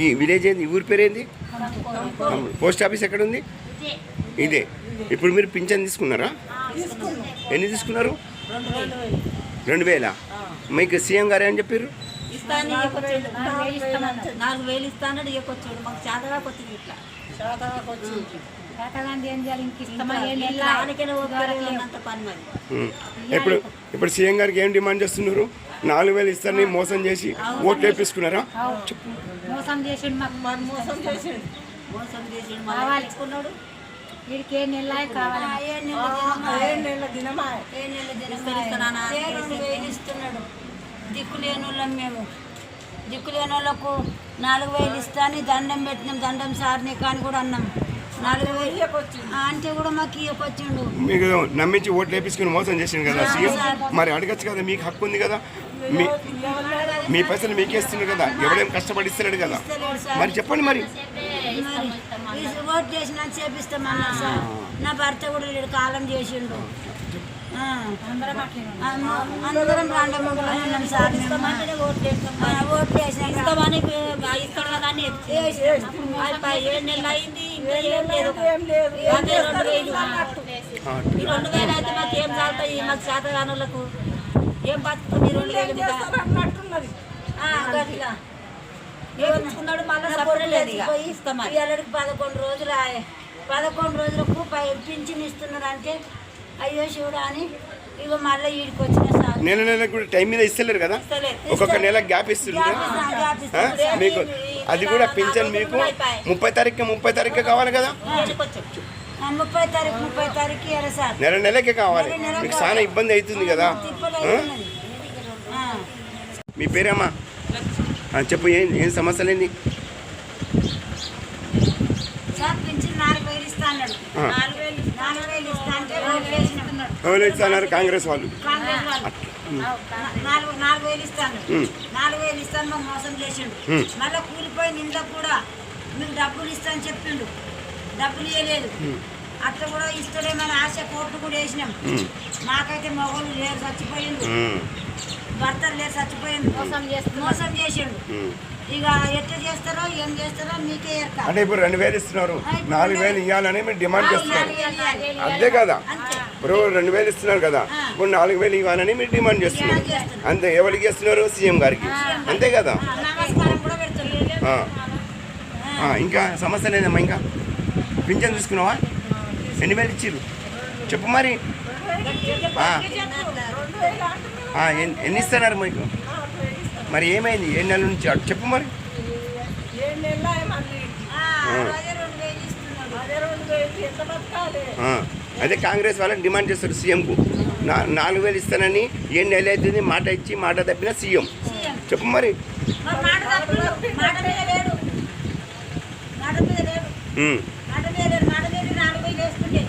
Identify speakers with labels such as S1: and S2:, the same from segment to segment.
S1: ఈ విలేజ్ ఏంది? ఊరి పేరు ఏంది? పోస్ట్ ఆఫీస్ ఎక్కడ ఉంది ఇదే. ఇప్పుడు మీరు పింఛన్ తీసుకున్నారా? ఎన్ని తీసుకున్నారు? రెండు వేల. మీకు సీఎం గారు ఏమని చెప్పారు. ఇప్పుడు ఇప్పుడు సీఎం గారికి ఏం డిమాండ్ చేస్తున్నారు? నాలుగు వేలు ఇస్తారని మోసం చేసి ఓట్లు వేపించుకున్నారా
S2: అవు. మోసం చేసిండు మాకు.
S3: మోసం చేసిండు. మోసం చేసిండు
S2: కావాలి. వీడికి ఏ నెల కావాలి?
S3: ఏ నెల దినమా? ఏ నెల దినమా? ఇస్తున్నాడు? దిక్కు లేని వాళ్ళం మేము. దిక్కు లేని వాళ్ళకు నాలుగు వేలు ఇస్తాను దండం పెట్టినాం. దండం సార్ని కానీ కూడా అన్నాం. అంటే కూడా మాకు ఇవ్వకొచ్చిండు
S1: మీకు నమ్మించి ఓట్లు వేపించుకుని మోసం చేసిండు కదా సీఎం? మరి అడగచ్చు కదా మీకు హక్కు ఉంది కదా? మీ మీ పైసలు మీకే ఇస్తున్నారు కదా? ఎవడేం కష్టపడి ఇస్తున్నాడు కదా? మరి చెప్పండి మరి.
S3: మరి ఈ ఓట్ చేసిన చేపిస్తామన్నారు సార్. నా భర్త కూడా కాలం చేసిండు. అందరం రాండమండలం ఉన్నాం సార్ ఓట్లు ఇస్తామని ఏడు నెలలు అయింది ఏం లేదు రెండు వేలు ఈ రెండు వేలు అయితే మాకు ఏం చాలుతాయి మాకు శాతగానులకు ఏం బతుకుతుంది రెండు వేలు గట్లా ఏమనుకున్నాడు మళ్ళీ సపోర్ట్ లేదు ఇస్తామని పదకొండు రోజులు పదకొండు రోజులకు పై పింఛన్ ఇస్తున్నారు అంటే అయ్యో శివుడు అని ఇక మళ్ళీ వీడికి వచ్చిన సార్
S1: నెల నెల కూడా టైం మీద ఇస్తలేరు కదా? ఒక్కొక్క నెల గ్యాప్ ఇస్తుంటారు
S3: గ్యాప్ ఇస్తాం, గ్యాప్ ఇస్తాం.
S1: ఆ? మీకు అది కూడా పింఛన్ మీకు? ముప్పై తారీఖు ముప్పై తారీఖు కావాలి కదా?
S3: ముప్పై తారీఖు ముప్పై తారీఖు సార్.
S1: నెల నెలకే కావాలి. మీకు చాలా ఇబ్బంది అవుతుంది కదా. మీ పేరేమ్మా? చెప్పు ఏం ఏం సమస్యలు ఏంది
S3: సార్ పింఛన్ నాలుగు వేలు ఇస్తా అన్నాడు
S1: ఆ.
S3: నాలుగు వేలు నాలుగు వేలు ఇస్తా అంటే ఓట్లు వేసినాం
S1: ఎవరు ఇస్తున్నారు కాంగ్రెస్ వాళ్ళు.
S3: కాంగ్రెస్ వాళ్ళు. నా- నాలుగు నాలుగు వేలు ఇస్తాను. నాలుగు వేలు ఇస్తాను మాకు మోసం చేసిండు. మళ్ళీ కూలిపోయిన ఇంట్లో కూడా మీకు డబ్బులు ఇస్తాను చెప్పిండు. డబ్బులు ఇవ్వలేదు అట్లా కూడా ఇస్తలేమని ఆశ కోర్టు కూడా వేసినాం. మాకైతే మగవాళ్ళు లేరు చచ్చిపోయిండు
S1: ఉమ్,
S3: భర్తలు లేరు చచ్చిపోయిండు
S2: మోసం చేస్తున్నారు.
S3: మోసం చేసిండు. ఇక ఎట్లా చేస్తారో ఏం చేస్తారో మీకే ఎరక
S1: అంటే ఇప్పుడు రెండు వేలు ఇస్తున్నారు. నాలుగు వేలు ఇవ్వాలని మీరు డిమాండ్ చేస్తున్నారు. అంతే కదా? ఇప్పుడు రెండు వేలు ఇస్తున్నారు కదా? ఇప్పుడు నాలుగు వేలు ఇవ్వాలని మీరు డిమాండ్ చేస్తున్నారు. అంతే ఎవరికి ఇస్తున్నారు? సీఎం గారికి. అంతే కదా? ఇంకా సమస్య లేదమ్మా ఇంకా. పింఛన్ తీసుకున్నావా? ఎన్ని వేలు ఇచ్చిర్రు? చెప్పు మరి. ఎన్ని ఇస్తున్నారు మీకు? మరి ఏమైంది? ఏ నెల నుంచి అటు చెప్పు మరి.
S3: ఆ, అదే
S1: కాంగ్రెస్ వాళ్ళని డిమాండ్ చేస్తారు సీఎంకు. నా నాలుగు వేలు ఇస్తానని ఏ నెల అవుతుంది? మాట ఇచ్చి మాట తప్పిన సీఎం. చెప్పు మరి.
S3: మరి మాట తప్పుడు మాట మీద లేడు మాట మీద లేడు
S1: ఉమ్.
S3: మాట మీద లేడు మాట మీద నాలుగు వేలు వేస్తుండే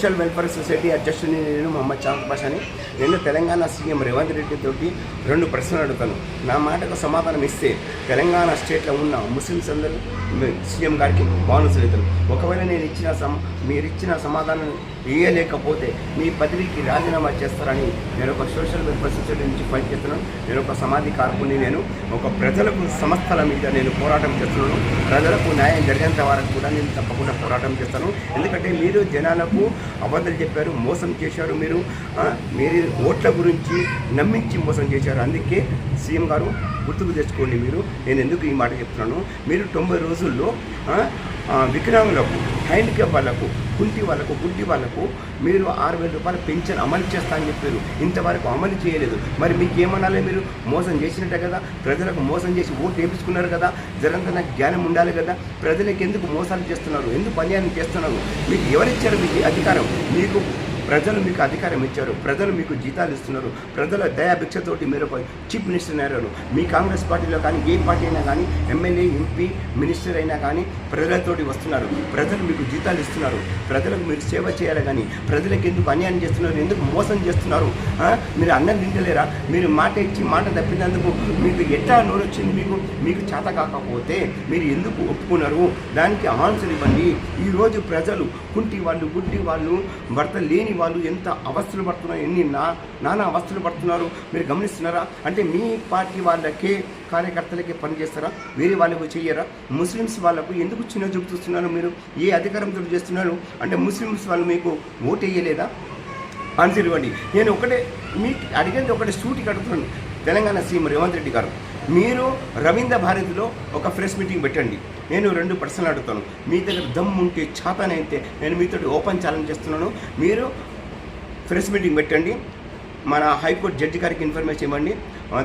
S1: సోషల్ వెల్ఫేర్ సొసైటీ అధ్యక్షుడిని నేను మొహమ్మద్ చాంద్ పాషాని నేను తెలంగాణ సీఎం రేవంత్ రెడ్డి తోటి రెండు ప్రశ్నలు అడుగుతాను. నా మాటకు సమాధానం ఇస్తే తెలంగాణ స్టేట్లో ఉన్న ముస్లిమ్స్ అందరూ సీఎం గారికి బానుసులు ఒకవేళ నేను ఇచ్చిన సమ మీరు ఇచ్చిన సమాధానం ఇయ్యలేకపోతే మీ పదవికి రాజీనామా చేస్తారని నేను ఒక సోషల్ వెల్ఫేర్ సొసైటీ నుంచి పనిచేస్తున్నాను నేను ఒక సమాధి కార్పుని నేను ఒక ప్రజలకు సంస్థల మీద నేను పోరాటం చేస్తున్నాను. ప్రజలకు న్యాయం జరిగేంత వరకు కూడా నేను తప్పకుండా పోరాటం చేస్తాను. ఎందుకంటే మీరు జనాలకు అబద్ధాలు చెప్పారు మోసం చేశారు మీరు. మీరు ఓట్ల గురించి నమ్మించి మోసం చేశారు. అందుకే సీఎం గారు గుర్తుకు తెచ్చుకోండి మీరు. నేను ఎందుకు ఈ మాట చెప్తున్నాను? మీరు తొంభై రోజుల్లో వికలాంగులకు హ్యాండిక్యాప్ వాళ్ళకు కుంటి వాళ్ళకు గుడ్డి వాళ్ళకు మీరు ఆరు వేల రూపాయల పెన్షన్ అమలు చేస్తా అని చెప్పారు. ఇంతవరకు అమలు చేయలేదు. మరి మీకు ఏమనాలి మీరు? మోసం చేసినట్టే కదా. ప్రజలకు మోసం చేసి ఓటు వేపించుకున్నారు కదా. జరంతన జ్ఞానం ఉండాలి కదా. ప్రజలకు ఎందుకు మోసాలు చేస్తున్నారు? ఎందుకు అన్యాయం చేస్తున్నారు? మీకు ఎవరిచ్చారు మీకు అధికారం? మీకు ప్రజలు మీకు అధికారం ఇచ్చారు ప్రజలు మీకు జీతాలు ఇస్తున్నారు ప్రజల దయాభిక్షతోటి మీరు ఒక చీఫ్ మినిస్టర్ అయ్యారు. మీ కాంగ్రెస్ పార్టీలో కానీ ఏ పార్టీ అయినా కానీ ఎమ్మెల్యే ఎంపీ మినిస్టర్ అయినా కానీ ప్రజలతోటి వస్తున్నారు. ప్రజలు మీకు జీతాలు ఇస్తున్నారు. ప్రజలకు మీరు సేవ చేయాలి కానీ ప్రజలకు ఎందుకు అన్యాయం చేస్తున్నారు ఎందుకు మోసం చేస్తున్నారు? మీరు అన్నం తింటలేరా? మీరు మాట ఇచ్చి మాట తప్పినందుకు మీకు ఎట్లా నోరు వచ్చింది మీకు? మీకు చేత కాకపోతే మీరు ఎందుకు ఒప్పుకున్నారు? దానికి ఆన్సర్ ఇవ్వండి. ఈరోజు ప్రజలు కుంటి వాళ్ళు గుడ్డి వాళ్ళు భర్త లేని వాళ్ళు ఎంత అవస్థలు పడుతున్నారు ఎన్ని నా నానా అవస్థలు పడుతున్నారు మీరు గమనిస్తున్నారా? అంటే మీ పార్టీ వాళ్ళకే కార్యకర్తలకే పనిచేస్తారా? వేరే వాళ్ళకు చేయరా ముస్లిమ్స్ వాళ్ళకు ఎందుకు చిన్న చూపు చూస్తున్నారు మీరు? ఏ అధికారంతో చేస్తున్నారు? అంటే ముస్లిమ్స్ వాళ్ళు మీకు ఓటు వేయలేదా ఆన్సర్ ఇవ్వండి. నేను ఒకటే మీకు అడిగేది ఒకటే సూటికి అడుగుతున్నాను తెలంగాణ సీఎం రేవంత్ రెడ్డి గారు. మీరు రవీంద్ర భారతిలో ఒక ప్రెస్ మీటింగ్ పెట్టండి. నేను రెండు ప్రశ్నలు అడుగుతాను. మీ దగ్గర దమ్ము ఉంటే చేతనైతే నేను మీతో ఓపెన్ ఛాలెంజ్ చేస్తున్నాను. మీరు ప్రెస్ మీటింగ్ పెట్టండి. మన హైకోర్టు జడ్జి గారికి ఇన్ఫర్మేషన్ ఇవ్వండి.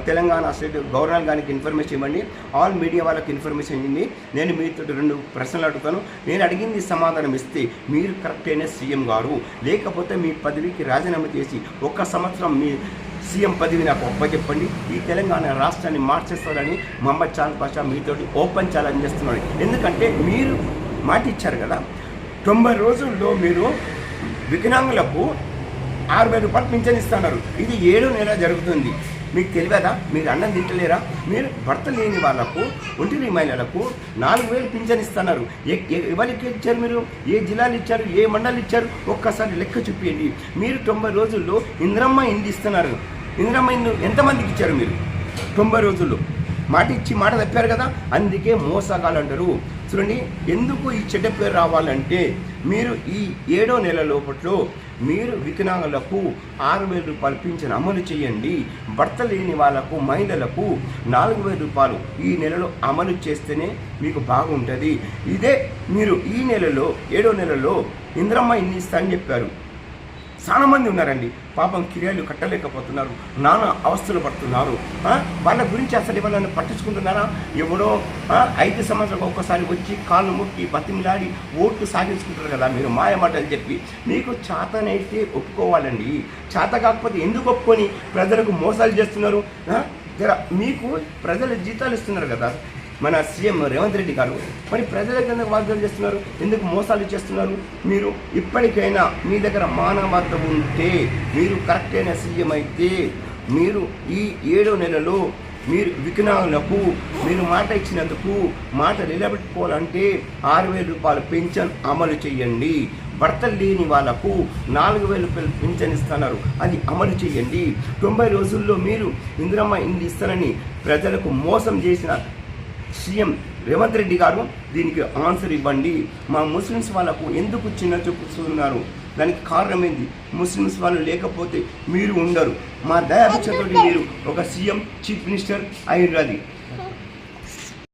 S1: తెలంగాణ స్టేట్ గవర్నర్ గారికి ఇన్ఫర్మేషన్ ఇవ్వండి. ఆల్ మీడియా వాళ్ళకి ఇన్ఫర్మేషన్ ఇవ్వండి. నేను మీతో రెండు ప్రశ్నలు అడుగుతాను. నేను అడిగింది సమాధానం ఇస్తే మీరు కరెక్ట్ అయిన సీఎం గారు. లేకపోతే మీ పదవికి రాజీనామా చేసి ఒక్క సంవత్సరం మీ సీఎం పదవి నాకు ఒప్పచెప్పండి ఈ తెలంగాణ రాష్ట్రాన్ని మార్చేస్తారని మహమ్మద్ చాంద్ పాషా మీతోటి ఓపెన్ ఛాలెంజ్ చేస్తున్నాడు. ఎందుకంటే మీరు మాట ఇచ్చారు కదా. తొంభై రోజుల్లో మీరు వికలాంగులకు ఆరు వేల రూపాయలు పింఛన్ ఇస్తున్నారు. ఇది ఏడో నెల జరుగుతుంది. మీకు తెలియదా? మీరు అన్నం తింటలేరా? మీరు భర్త లేని వాళ్ళకు ఒంటిరి మహిళలకు నాలుగు వేలు పింఛన్ ఇస్తున్నారు. ఎవరికి ఇచ్చారు మీరు? ఏ జిల్లాలు ఇచ్చారు? ఏ మండలి ఇచ్చారు? ఒక్కసారి లెక్క చూపించండి మీరు తొంభై రోజుల్లో ఇంద్రమ్మ ఇండి ఇస్తున్నారు. ఇంద్రమ్మ ఇండు ఎంతమందికి ఇచ్చారు మీరు? తొంభై రోజుల్లో. మాట ఇచ్చి మాట తప్పారు కదా? అందుకే మోసగాలు అంటారు చూడండి ఎందుకు ఈ చెడ్డ పేరు రావాలంటే మీరు ఈ ఏడో నెల లోపట్లో మీరు వికలాంగులకు ఆరు వేల రూపాయలు పింఛన్ అమలు చేయండి. భర్త లేని వాళ్ళకు మహిళలకు నాలుగు వేల రూపాయలు ఈ నెలలో అమలు చేస్తేనే మీకు బాగుంటుంది. ఇదే మీరు ఈ నెలలో ఏడో నెలలో ఇంద్రమ్మ ఇన్ని ఇస్తా అని చెప్పారు. చాలా మంది ఉన్నారండి. పాపం కిరాయిలు కట్టలేకపోతున్నారు. నానా అవస్థలు పడుతున్నారు. వాళ్ళ గురించి అసలు ఎవరైనా పట్టించుకుంటున్నారా? ఎవడో ఐదు సంవత్సరాలకు ఒక్కసారి వచ్చి కాళ్ళు ముక్కి బతిమిలాడి ఓట్లు సాగించుకుంటారు కదా మీరు మాయమాటలు చెప్పి. మీకు చేతనైతే ఒప్పుకోవాలండి. చేత కాకపోతే ఎందుకు ఒప్పుకొని ప్రజలకు మోసాలు చేస్తున్నారు? జర మీకు ప్రజలు జీతాలు ఇస్తున్నారు కదా. మన సీఎం రేవంత్ రెడ్డి గారు మరి ప్రజలకు ఎందుకు వాగ్దానం చేస్తున్నారు. ఎందుకు మోసాలు చేస్తున్నారు? మీరు ఇప్పటికైనా మీ దగ్గర మానవత ఉంటే మీరు కరెక్ట్ అయిన సీఎం అయితే మీరు ఈ ఏడో నెలలో మీరు వికలాంగులకు మీరు మాట ఇచ్చినందుకు మాట నిలబెట్టుకోవాలంటే ఆరు వేల రూపాయల పెన్షన్ అమలు చేయండి. భర్త లేని వాళ్ళకు నాలుగు వేల రూపాయలు పింఛన్ ఇస్తున్నారు. అది అమలు చేయండి. తొంభై రోజుల్లో మీరు ఇందిరమ్మ ఇంది ఇస్తారని ప్రజలకు మోసం చేసిన సీఎం రేవంత్ రెడ్డి గారు దీనికి ఆన్సర్ ఇవ్వండి. మా ముస్లిమ్స్ వాళ్ళకు ఎందుకు చిన్న చూపుతున్నారు? దానికి కారణం ఏంది ముస్లిమ్స్ వాళ్ళు లేకపోతే మీరు ఉండరు. మా దయాభిక్షతోటి మీరు ఒక సీఎం చీఫ్ మినిస్టర్ అయ్యారు అది